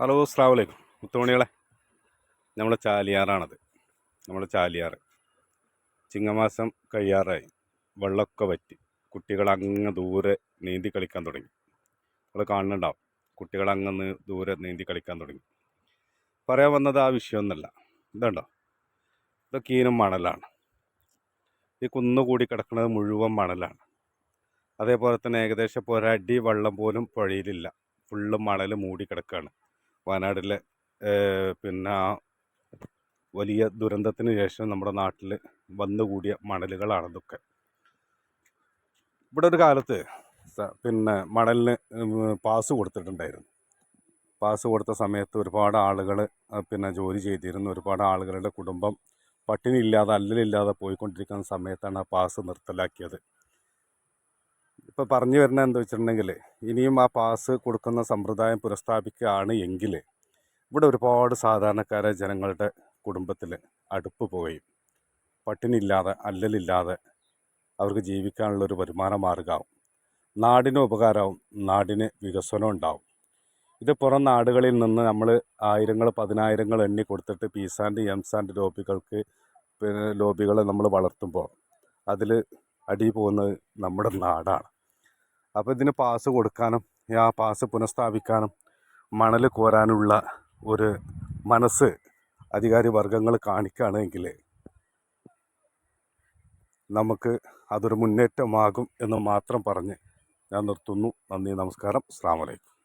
Hello അസ്സാം വലൈക്കും മുത്തുമണികളെ നമ്മളെ ചാലിയാറാണത്. നമ്മളെ ചാലിയാറ്. ചിങ്ങമാസം കഴിയാറായി. വെള്ളമൊക്കെ വറ്റി. കുട്ടികൾ അങ്ങ് ദൂരെ നീന്തി കളിക്കാൻ തുടങ്ങി. നമ്മൾ കാണുന്നുണ്ടാവും. കുട്ടികൾ അങ്ങ് ദൂരെ നീന്തി കളിക്കാൻ തുടങ്ങി. പറയാൻ വന്നത് ആ വിഷയമൊന്നുമല്ല ഇതുണ്ടോ? ഇതൊക്കെ ഈനും മണലാണ്. ഈ കുന്നുകൂടി കിടക്കുന്നത് മുഴുവൻ മണലാണ്. അതേപോലെ തന്നെ ഏകദേശം ഇപ്പോൾ ഒരടി വെള്ളം പോലും പുഴയിലില്ല. ഫുള്ള് മണൽ മൂടി കിടക്കുകയാണ് വയനാട്ടിലെ പിന്നെ വലിയ ദുരന്തത്തിന് ശേഷം നമ്മുടെ നാട്ടിൽ വന്നുകൂടിയ മണലുകളാണ് ഇതൊക്കെ. ഇവിടെ ഒരു കാലത്ത് പിന്നെ മണലിന് പാസ് കൊടുത്തിട്ടുണ്ടായിരുന്നു. പാസ് കൊടുത്ത സമയത്ത് ഒരുപാട് ആളുകൾ പിന്നെ ജോലി ചെയ്തിരുന്നു ഒരുപാട് ആളുകളുടെ കുടുംബം പട്ടിണി ഇല്ലാതെ അല്ലലില്ലാതെ പോയിക്കൊണ്ടിരിക്കുന്ന സമയത്താണ് ആ പാസ് നിർത്തലാക്കിയത്. ഇപ്പോൾ പറഞ്ഞു വരുന്നത് എന്താ വെച്ചിട്ടുണ്ടെങ്കിൽ ഇനിയും ആ പാസ് കൊടുക്കുന്ന സമ്പ്രദായം പുനഃസ്ഥാപിക്കുകയാണ് എങ്കിൽ ഇവിടെ ഒരുപാട് സാധാരണക്കാരെ ജനങ്ങളുടെ കുടുംബത്തിൽ അടുപ്പ് പോവുകയും പട്ടിണിയില്ലാതെ അല്ലലില്ലാതെ അവർക്ക് ജീവിക്കാനുള്ള ഒരു വരുമാന മാർഗമാവും നാടിന് ഉപകാരമാവും നാടിന് വികസനം ഉണ്ടാവും. ഇത് പുറം നാടുകളിൽ നിന്ന് നമ്മൾ ആയിരങ്ങൾ പതിനായിരങ്ങൾ എണ്ണി കൊടുത്തിട്ട് പീസാൻഡ് എംസാൻഡ് ലോബികൾക്ക് പിന്നെ ലോബികളെ നമ്മൾ വളർത്തുമ്പോൾ അതിൽ അടി പോകുന്നത് നമ്മുടെ നാടാണ്. അപ്പോൾ ഇതിന് പാസ് കൊടുക്കാനും ആ പാസ് പുനഃസ്ഥാപിക്കാനും മണൽ കോരാനുള്ള ഒരു മനസ്സ് അധികാരി വർഗങ്ങൾ കാണിക്കുകയാണെങ്കിൽ നമുക്ക് അതൊരു മുന്നേറ്റമാകും എന്ന് മാത്രം പറഞ്ഞ് ഞാൻ നിർത്തുന്നു. നന്ദി നമസ്കാരം. അസ്സാം വലൈക്കും